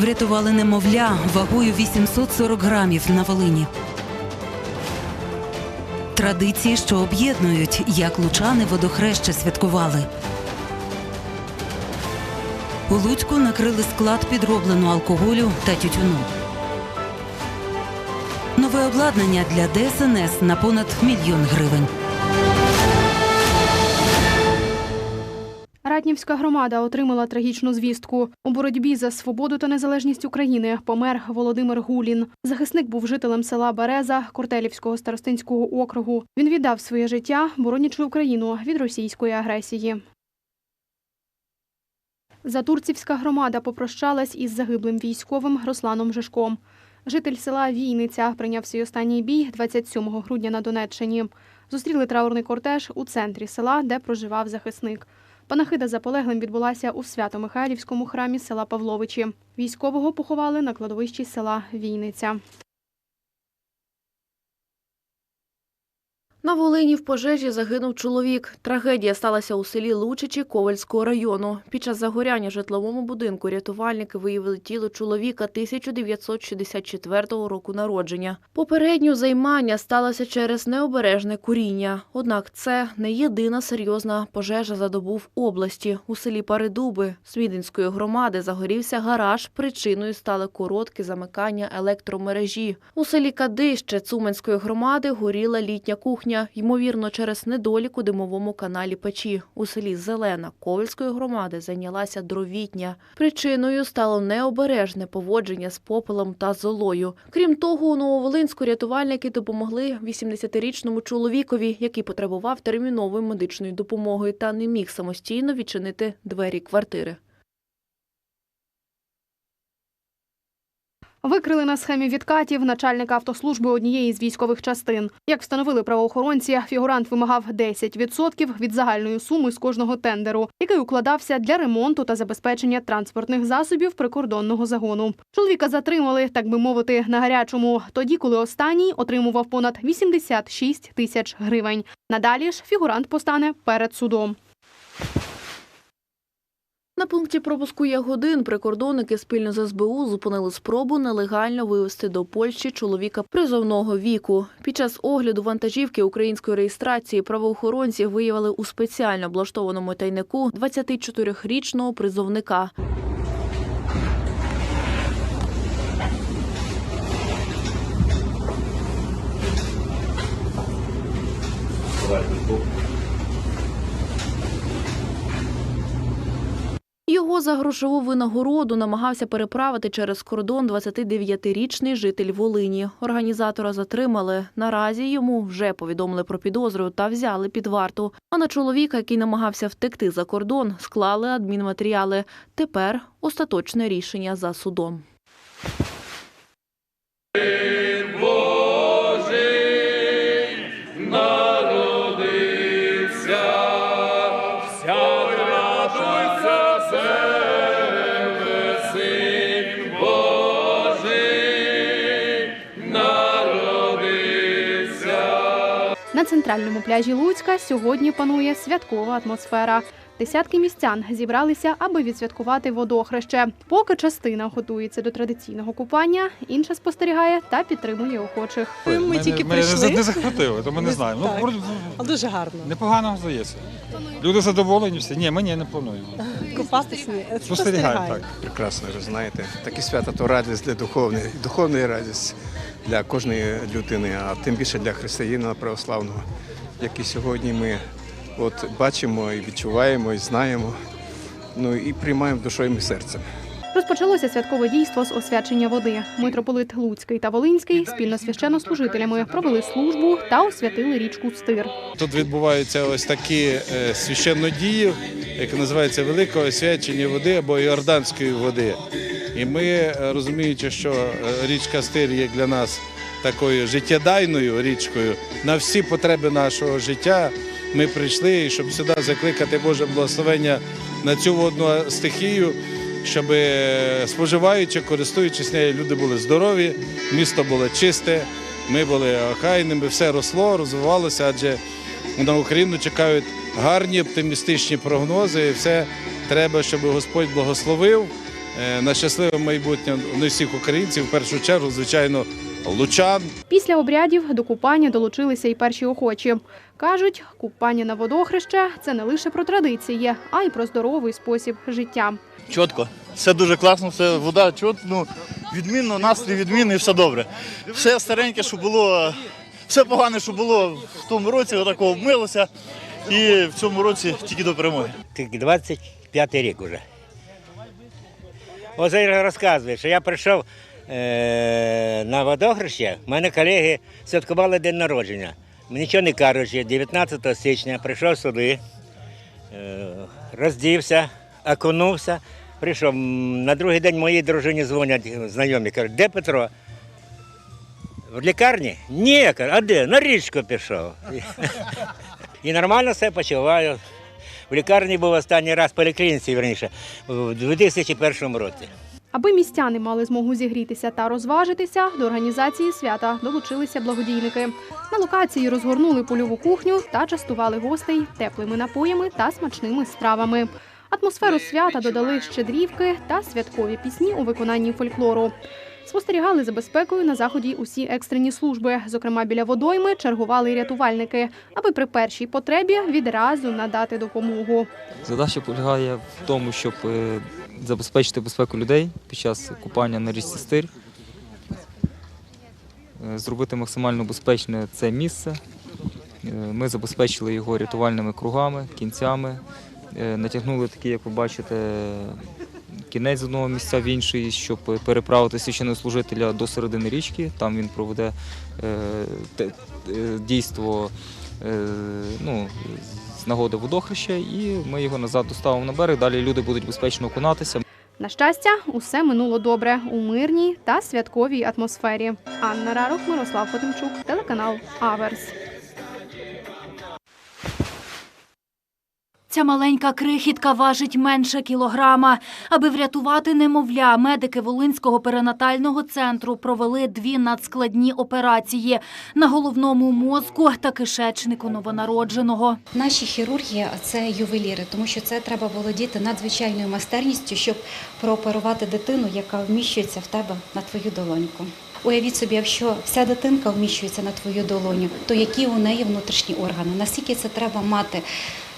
Врятували немовля вагою 840 грамів на Волині. Традиції, що об'єднують, як лучани водохреща святкували. У Луцьку накрили склад підробленого алкоголю та тютюну. Нове обладнання для ДСНС на понад мільйон гривень. Ратнівська громада отримала трагічну звістку. У боротьбі за свободу та незалежність України помер Володимир Гулін. Захисник був жителем села Береза Кортелівського старостинського округу. Він віддав своє життя, боронячи Україну від російської агресії. Затурцівська громада попрощалась із загиблим військовим Русланом Жишком. Житель села Війниця прийняв свій останній бій 27 грудня на Донеччині. Зустріли траурний кортеж у центрі села, де проживав захисник. Панахида за полеглим відбулася у Свято-Михайлівському храмі села Павловичі. Військового поховали на кладовищі села Війниця. На Волині в пожежі загинув чоловік. Трагедія сталася у селі Лучичі Ковальського району. Під час загоряння в житловому будинку рятувальники виявили тіло чоловіка 1964 року народження. Попередньо займання сталося через необережне куріння. Однак це не єдина серйозна пожежа за добу в області. У селі Паридуби Смідинської громади загорівся гараж. Причиною стали короткі замикання електромережі. У селі Кадище Цуменської громади горіла літня кухня, ймовірно, через недолік у димовому каналі печі. У селі Зелена Ковальської громади зайнялася дровітня. Причиною стало необережне поводження з попелом та золою. Крім того, у Нововолинську рятувальники допомогли 80-річному чоловікові, який потребував термінової медичної допомоги та не міг самостійно відчинити двері квартири. Викрили на схемі відкатів начальника автослужби однієї з військових частин. Як встановили правоохоронці, фігурант вимагав 10% від загальної суми з кожного тендеру, який укладався для ремонту та забезпечення транспортних засобів прикордонного загону. Чоловіка затримали, так би мовити, на гарячому, тоді, коли останній отримував понад 86 тисяч гривень. Надалі ж фігурант постане перед судом. На пункті пропуску Ягодин прикордонники спільно з СБУ зупинили спробу нелегально вивезти до Польщі чоловіка призовного віку. Під час огляду вантажівки української реєстрації правоохоронці виявили у спеціально облаштованому тайнику 24-річного призовника. За грошову винагороду намагався переправити через кордон 29-річний житель Волині. Організатора затримали. Наразі йому вже повідомили про підозру та взяли під варту. А на чоловіка, який намагався втекти за кордон, склали адмінматеріали. Тепер остаточне рішення за судом. Центральному пляжі Луцька сьогодні панує святкова атмосфера. Десятки містян зібралися, аби відсвяткувати водохреще. Поки частина готується до традиційного купання, інша спостерігає та підтримує охочих. Ми ми тільки ми прийшли. Не захватили, то ми не знаємо. Ну, вроде, дуже гарно. непогано здається. Люди задоволені всі. Ні, ми ні, не плануємо. Купатись ні. Спостерігаємо так. Прекрасно, ви знаєте. Такі свята то радість для духовної, духовної радість для кожної людини, а тим більше для християнина православного, який сьогодні ми от бачимо і відчуваємо, і знаємо, ну і приймаємо душою і серцем. Розпочалося святкове дійство з освячення води. Митрополит Луцький та Волинський спільно з священнослужителями провели службу та освятили річку Стир. Тут відбуваються ось такі е, священнодії, як називається велике освячення води або іорданської води. І ми, е, розуміючи, що е, річка Стир є для нас такою життєдайною річкою на всі потреби нашого життя. Ми прийшли, щоб сюди закликати Боже благословення на цю водну стихію, щоб споживаючи, користуючись нею, люди були здорові, місто було чисте, ми були охайними, все росло, розвивалося, адже на Україну чекають гарні оптимістичні прогнози. І все треба, щоб Господь благословив е, на щасливе майбутнє не всіх українців, в першу чергу, звичайно, лучан. Після обрядів до купання долучилися і перші охочі. Кажуть, купання на водохреще – це не лише про традиції, а й про здоровий спосіб життя. Чітко. Все дуже класно, все вода чітко, ну, відмінно, настрій відмінний, все добре. Все стареньке, що було, все погане, що було в тому році, отако вмилося. І в цьому році тільки до перемоги. Тільки 25 рік уже. Ось я розказую, що я прийшов на водохреще, в мене колеги святкували день народження. Нічого не кажучи, 19 січня прийшов сюди, е- роздівся, окунувся, прийшов. На другий день моїй дружині дзвонять знайомі, кажуть, де Петро? В лікарні? Ні, кажу, а де? На річку пішов. І нормально все почуваю. В лікарні був останній раз поліклініці, верніше, у 2001 році. Аби містяни мали змогу зігрітися та розважитися, до організації свята долучилися благодійники. На локації розгорнули польову кухню та частували гостей теплими напоями та смачними стравами. Атмосферу свята додали щедрівки та святкові пісні у виконанні фольклору. Спостерігали за безпекою на заході усі екстрені служби. Зокрема, біля водойми чергували рятувальники, аби при першій потребі відразу надати допомогу. Задача полягає в тому, щоб е, забезпечити безпеку людей під час купання на річці Стир, Е, зробити максимально безпечне це місце. Е, Ми забезпечили його рятувальними кругами, кінцями, Е, натягнули такі, як ви бачите, кінець з одного місця в інший, щоб переправити священнослужителя до середини річки. Там він проведе дійство ну, з нагоди водохреща, і ми його назад доставимо на берег. Далі люди будуть безпечно окунатися. На щастя, усе минуло добре у мирній та святковій атмосфері. Анна Рарух, Мирослав Хотимчук, телеканал Аверс. Ця маленька крихітка важить менше кілограма. Аби врятувати немовля, медики Волинського перинатального центру провели дві надскладні операції на головному мозку та кишечнику новонародженого. Наші хірурги це ювеліри, тому що це треба володіти надзвичайною майстерністю, щоб прооперувати дитину, яка вміщується в тебе на твою долоньку. Уявіть собі, якщо вся дитинка вміщується на твою долоню, то які у неї внутрішні органи? Наскільки це треба мати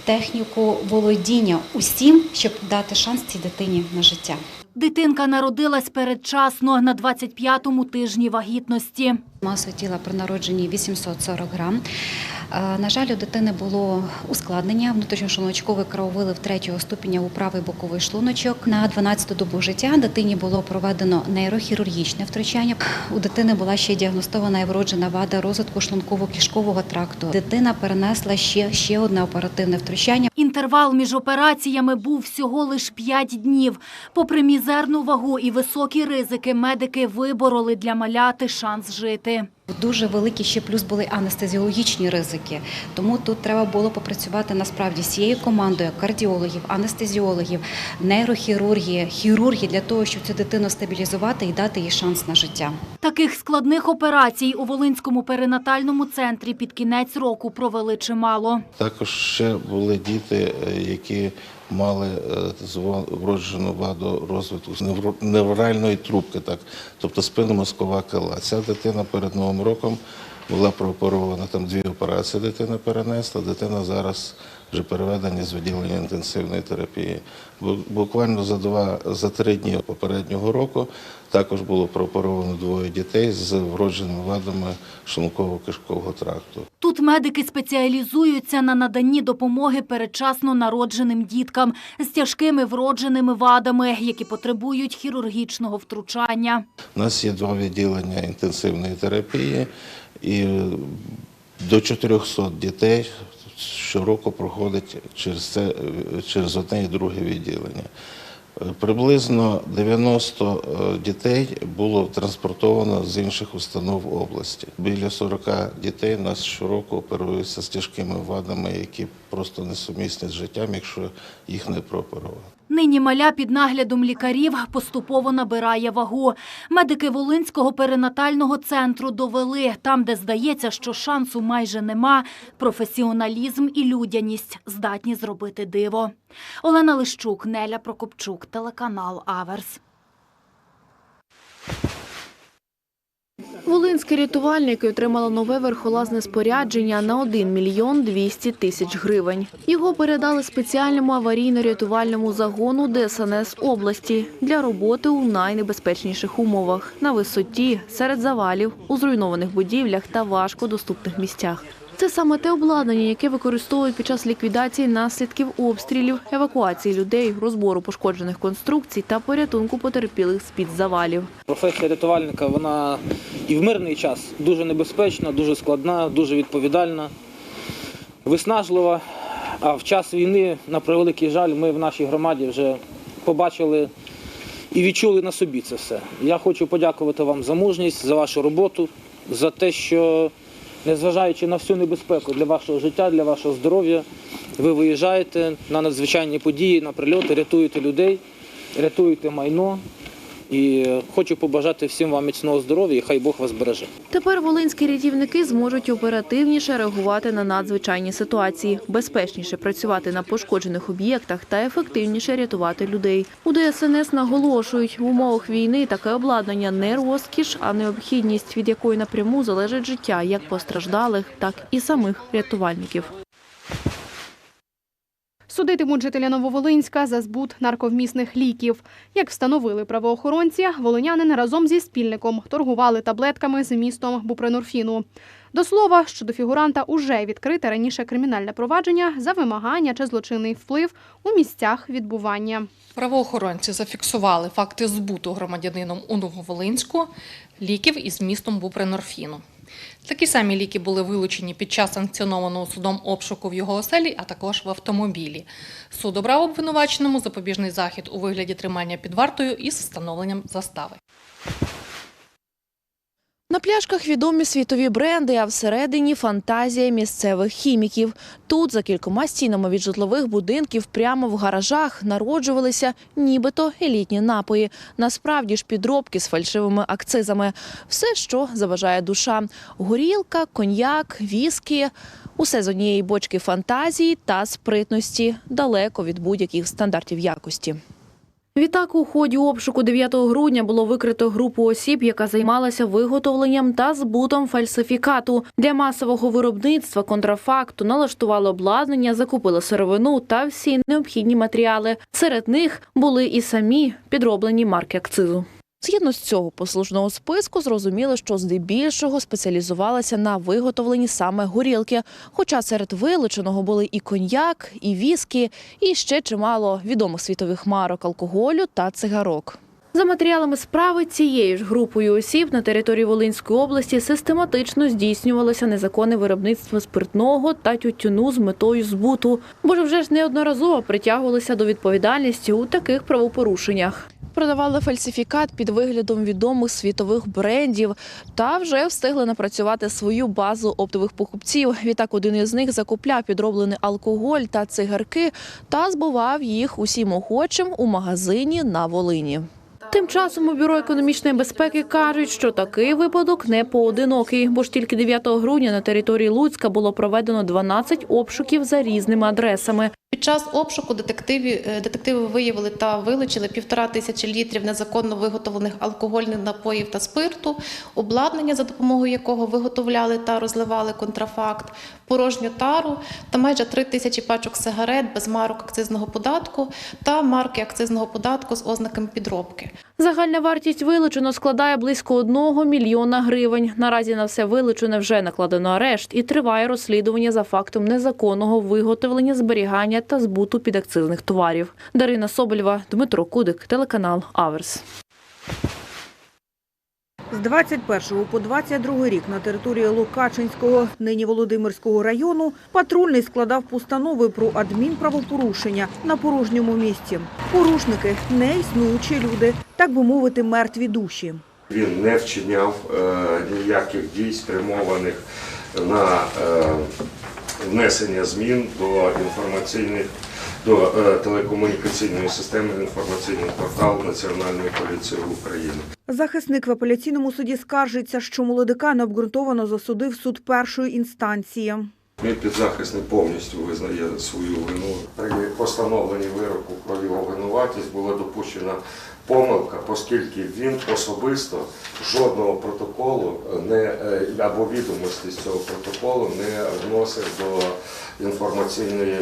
техніку володіння усім, щоб дати шанс цій дитині на життя? Дитинка народилась передчасно на 25-му тижні вагітності. Маса тіла при народженні 840 грам. На жаль, у дитини було ускладнення внутрішньошлуночковий крововилив третього ступеня у правий боковий шлуночок. На 12-ту добу життя дитині було проведено нейрохірургічне втручання. У дитини була ще діагностована і вроджена вада розвитку шлунково-кишкового тракту. Дитина перенесла ще, ще одне оперативне втручання. Інтервал між операціями був всього лиш 5 днів. Попри мізерну вагу і високі ризики, медики вибороли для маляти шанс жити. Дуже великі ще плюс були анестезіологічні ризики. Тому тут треба було попрацювати насправді з цією командою кардіологів, анестезіологів, нейрохірургії, хірургів для того, щоб цю дитину стабілізувати і дати їй шанс на життя. Таких складних операцій у Волинському перинатальному центрі під кінець року провели чимало. Також ще були діти, е, які мали е, вроджену ваду розвитку з невральної трубки, так, тобто спинномозкова кила. Ця дитина перед Новим роком була прооперована, там дві операції дитина перенесла. Дитина зараз вже переведена з відділення інтенсивної терапії. Буквально за два за три дні попереднього року також було прооперовано двоє дітей з вродженими вадами шлунково-кишкового тракту. Тут медики спеціалізуються на наданні допомоги передчасно народженим діткам з тяжкими вродженими вадами, які потребують хірургічного втручання. У нас є два відділення інтенсивної терапії, і е, до 400 дітей щороку проходить через це е, через одне і друге відділення. Приблизно 90 е, дітей було транспортовано з інших установ області. Біля 40 дітей нас щороку оперуються з тяжкими вадами, які просто несумісні з життям, якщо їх не прооперувати. Нині маля під наглядом лікарів поступово набирає вагу. Медики Волинського перинатального центру довели там, де здається, що шансу майже нема. Професіоналізм і людяність здатні зробити диво. Олена Лищук, Неля Прокопчук, телеканал Аверс. Волинські рятувальники отримали нове верхолазне спорядження на 1 мільйон 200 тисяч гривень. Його передали спеціальному аварійно-рятувальному загону ДСНС області для роботи у найнебезпечніших умовах на висоті, серед завалів, у зруйнованих будівлях та важкодоступних місцях. Це саме те обладнання, яке використовують під час ліквідації наслідків обстрілів, евакуації людей, розбору пошкоджених конструкцій та порятунку потерпілих з-під завалів. Професія рятувальника вона і в мирний час дуже небезпечна, дуже складна, дуже відповідальна, виснажлива. А в час війни, на превеликий жаль, ми в нашій громаді вже побачили і відчули на собі це все. Я хочу подякувати вам за мужність, за вашу роботу, за те, що незважаючи на всю небезпеку для вашого життя, для вашого здоров'я, ви виїжджаєте на надзвичайні події, на прильоти, рятуєте людей, рятуєте майно. І хочу побажати всім вам міцного здоров'я і хай Бог вас береже. Тепер волинські рятівники зможуть оперативніше реагувати на надзвичайні ситуації, безпечніше працювати на пошкоджених об'єктах та ефективніше рятувати людей. У ДСНС наголошують, в умовах війни таке обладнання не розкіш, а необхідність, від якої напряму залежить життя як постраждалих, так і самих рятувальників. Судитимуть жителя Нововолинська за збут нарковмісних ліків. Як встановили правоохоронці, волинянин разом зі спільником торгували таблетками з містом бупренорфіну. До слова, щодо фігуранта уже відкрите раніше кримінальне провадження за вимагання чи злочинний вплив у місцях відбування. Правоохоронці зафіксували факти збуту громадянином у Нововолинську ліків із містом бупренорфіну. Такі самі ліки були вилучені під час санкціонованого судом обшуку в його оселі, а також в автомобілі. Суд обрав обвинуваченому запобіжний захід у вигляді тримання під вартою із встановленням застави. На пляшках відомі світові бренди, а всередині фантазія місцевих хіміків. Тут, за кількома стінами від житлових будинків, прямо в гаражах народжувалися нібито елітні напої. Насправді ж підробки з фальшивими акцизами. Все, що заважає душа: горілка, коньяк, віскі. Усе з однієї бочки фантазії та спритності, далеко від будь-яких стандартів якості. Відтак, у ході обшуку 9 грудня було викрито групу осіб, яка займалася виготовленням та збутом фальсифікату. Для масового виробництва контрафакту налаштували обладнання, закупили сировину та всі необхідні матеріали. Серед них були і самі підроблені марки акцизу. Згідно з цього послужного списку, зрозуміло, що здебільшого спеціалізувалася на виготовленні саме горілки. Хоча серед вилученого були і коньяк, і віскі, і ще чимало відомих світових марок алкоголю та цигарок. За матеріалами справи цією ж групою осіб на території Волинської області систематично здійснювалося незаконне виробництво спиртного та тютюну з метою збуту, бо вже ж неодноразово притягувалися до відповідальності у таких правопорушеннях. Продавали фальсифікат під виглядом відомих світових брендів та вже встигли напрацювати свою базу оптових покупців. Відтак один із них закупляв підроблений алкоголь та цигарки та збував їх усім охочим у магазині на Волині. Тим часом у бюро економічної безпеки кажуть, що такий випадок не поодинокий, бо ж тільки 9 грудня на території Луцька було проведено 12 обшуків за різними адресами. Під час обшуку детективи, е, детективи виявили та вилучили півтора тисячі літрів незаконно виготовлених алкогольних напоїв та спирту, обладнання, за допомогою якого виготовляли та розливали контрафакт, порожню тару та майже три тисячі пачок сигарет без марок акцизного податку та марки акцизного податку з ознаками підробки. Загальна вартість вилучено складає близько 1 мільйона гривень. Наразі на все вилучене вже накладено арешт і триває розслідування за фактом незаконного виготовлення, зберігання та збуту підакцизних товарів. Дарина Соболєва, Дмитро Кудик, телеканал Аверс. З 21 по 22 рік на території Лукачинського, нині Володимирського району, патрульний складав постанови про адмінправопорушення на порожньому місці. Порушники – неіснуючі люди, так би мовити, мертві душі. Він не вчиняв е, ніяких дій, спрямованих на е, внесення змін до інформаційних до е, телекомунікаційної системи інформаційного порталу Національної поліції України. Захисник в апеляційному суді скаржиться, що молодика необґрунтовано засудив суд першої інстанції. Мій підзахисник повністю визнає свою вину. При постановленні вироку про винуватість була допущена помилка, оскільки він особисто жодного протоколу не е, або відомості з цього протоколу не вносив до інформаційної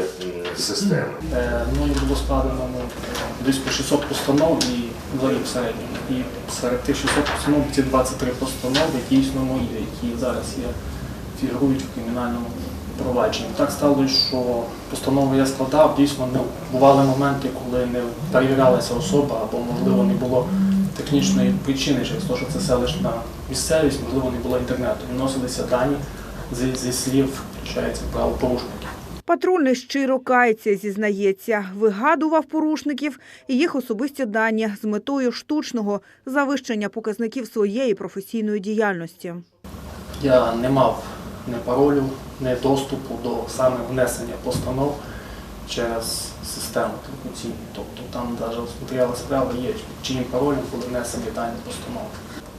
системи. Е, Мною було складено ну, близько 600 постанов і взагалі в середньому. І серед тих 600 постанов ці 23 постанови дійсно мої, які зараз є, фігурують в кримінальному провадженні. Так сталося, що постанови я складав, дійсно ну, бували моменти, коли не перевірялася особа або, можливо, не було технічної причини, через те, що це селищна місцевість, можливо, не було інтернету. Вносилися дані зі, зі слів, виходить, правопорушників. Патрульний щиро кається, зізнається, вигадував порушників і їх особисті дані з метою штучного завищення показників своєї професійної діяльності. Я не мав ні паролю, ні доступу до саме внесення постанов через систему телефонційну. Тобто там навіть в матеріалах справи є, чиїм паролем були внесені дані постанови.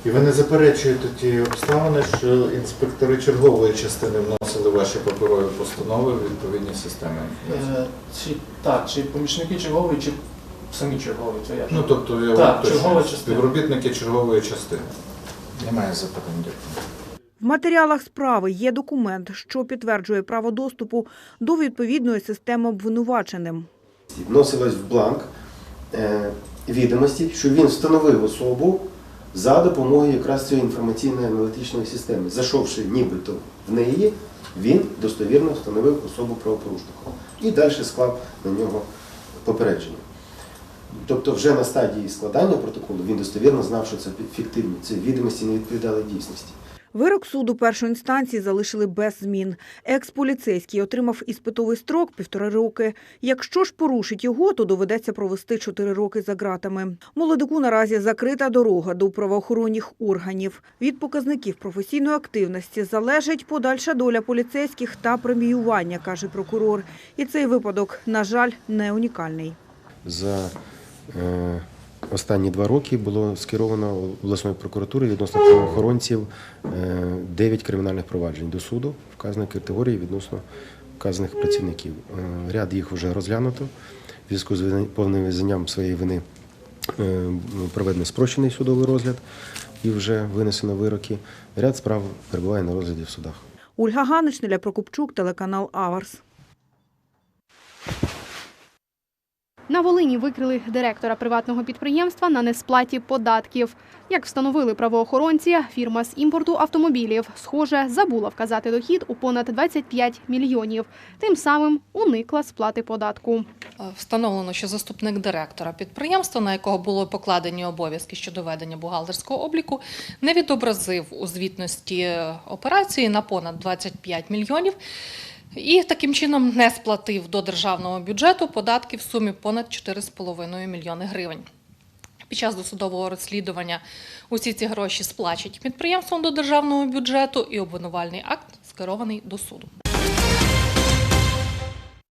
І ви не заперечуєте ті обставини, що інспектори чергової частини вносили ваші паперові постанови в відповідні системи? Е, Чи, так, чи помічники чергової, чи самі чергові, це я ж- Ну, тобто, я так, чергова частина. співробітники чергової частини. Немає запитань, дякую. В матеріалах справи є документ, що підтверджує право доступу до відповідної системи обвинуваченим. вносилось в бланк е, відомості, що він встановив особу за допомогою якраз цієї інформаційної аналітичної системи. Зайшовши нібито в неї, він достовірно встановив особу правопорушника і далі склав на нього попередження. Тобто вже на стадії складання протоколу він достовірно знав, що це фіктивні, це відомості не відповідали дійсності. Вирок суду першої інстанції залишили без змін. Екс-поліцейський отримав іспитовий строк півтори роки. Якщо ж порушить його, то доведеться провести чотири роки за ґратами. Молодику наразі закрита дорога до правоохоронних органів. Від показників професійної активності залежить подальша доля поліцейських та преміювання, каже прокурор. І цей випадок, на жаль, не унікальний. За е, останні два роки було скеровано обласною прокуратурою відносно правоохоронців е, 9 кримінальних проваджень до суду вказаної категорії відносно вказаних працівників. Е, ряд їх вже розглянуто. В зв'язку з повним визнанням своєї вини е, проведений спрощений судовий розгляд і вже винесено вироки. Ряд справ перебуває на розгляді в судах. Ольга Ганич, Неля Прокопчук, телеканал Аверс. На Волині викрили директора приватного підприємства на несплаті податків. Як встановили правоохоронці, фірма з імпорту автомобілів, схоже, забула вказати дохід у понад 25 мільйонів. Тим самим уникла сплати податку. Е, Встановлено, що заступник директора підприємства, на якого було покладені обов'язки щодо ведення бухгалтерського обліку, не відобразив у звітності операції на понад 25 мільйонів і таким чином не сплатив до державного бюджету податки в сумі понад 4,5 мільйони гривень. Під час досудового розслідування усі ці гроші сплачуть підприємством до державного бюджету і обвинувальний акт скерований до суду.